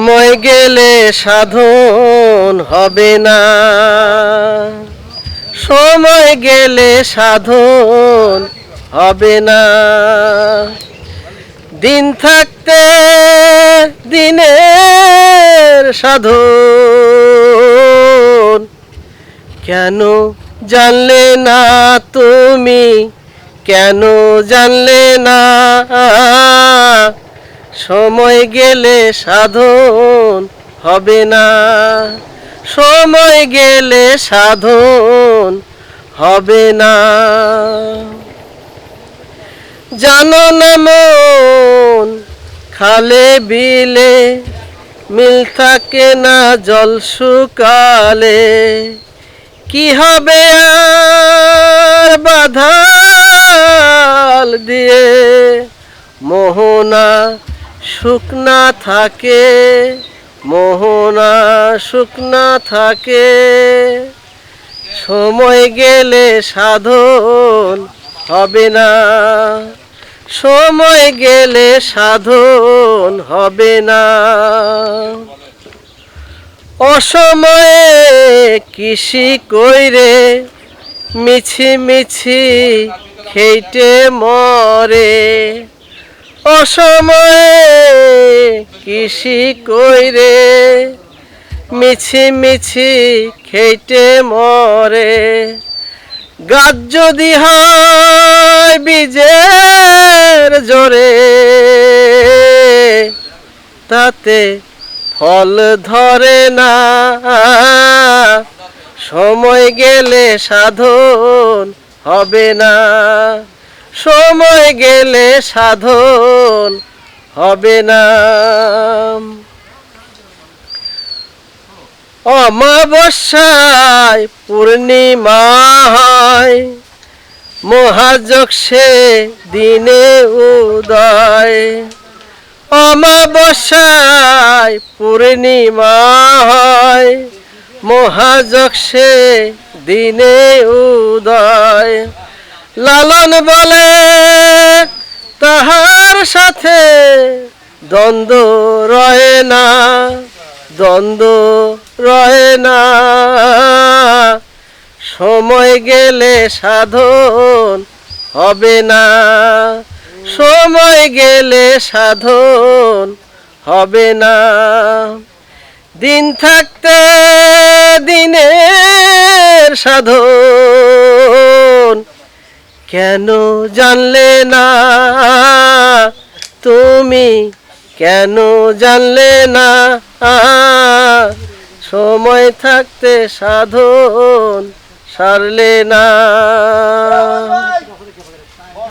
সময় গেলে সাধন হবে না। সময় গেলে সাধন হবে না। দিন থাকতে দিনের সাধন। কেন জানলে না তুমি? কেন জানলে না সময় গেলে সাধন হবে না। সময় গেলে সাধন হবে না। জানো না মন, খালে বিলে মিল থাকে না জল শুকালে। কি হবে আর বাধাল দিয়ে মোহনা শুকনা থাকে, মোহনা শুকনা থাকে। সময় গেলে সাধন হবে না। সময় গেলে সাধন হবে না। অসময়ে কৃষি কইরে মিছি মিছি খেইটে মরে। অসময়ে কৃষি কইরে, মিছি মিছি খেইটে মরে। গাছ যদি হয় বীজের জোরে, তাতে ফল ধরে না। সময় গেলে সাধন হবে না। সময় গেলে সাধন হবে না। অমাবস্যায় পূর্ণিমা হয় মহাযক সে দিনে উদয়। অমাবস্যায় পূর্ণিমা হয় মহাযক সে দিনে উদয়। লালন বলে, তাহার সাথে দ্বন্দ্ব রয় না, দ্বন্দ্ব রয় না। সময় গেলে সাধন হবে না, সময় গেলে সাধন হবে না। দিন থাকতে দিনের সাধন কেন জানলে না? তুমি কেন জানলে না? সময় থাকতে সাধন সারলে না।